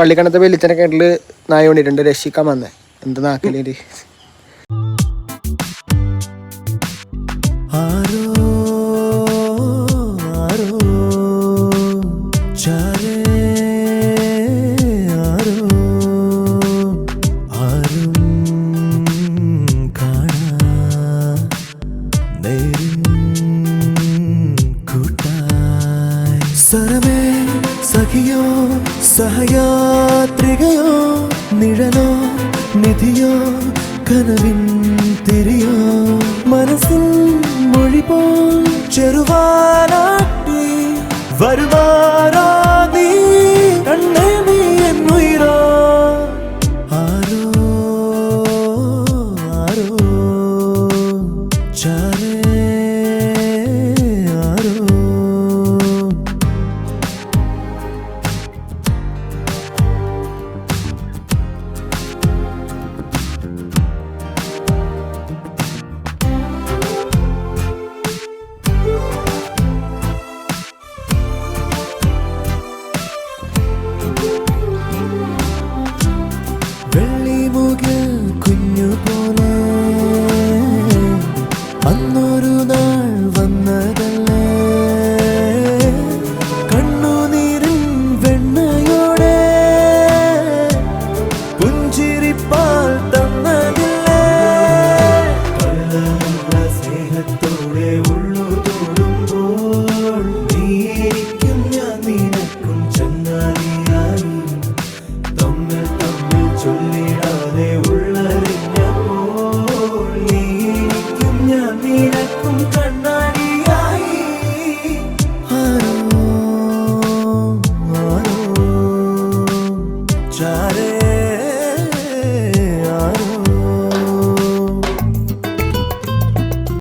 പള്ളിക്കണത്തെ വെല്ലിച്ചനെ കേട്ടിൽ നായ കൊണ്ടിട്ടുണ്ട്. രക്ഷിക്കാൻ വന്നേ. എന്ത് നാക്കലേര് ആരോ സഖിയോ സഹയാത്രികയോ നിഴലോ നിധിയോ കനവിൻ തിരിയോ മനസ്സിൽ മൊഴി പോൽ ചെറുവാനാട്ടി വരുവാനോ forget. ചൊല്ലിടാതെ ഉള്ളത്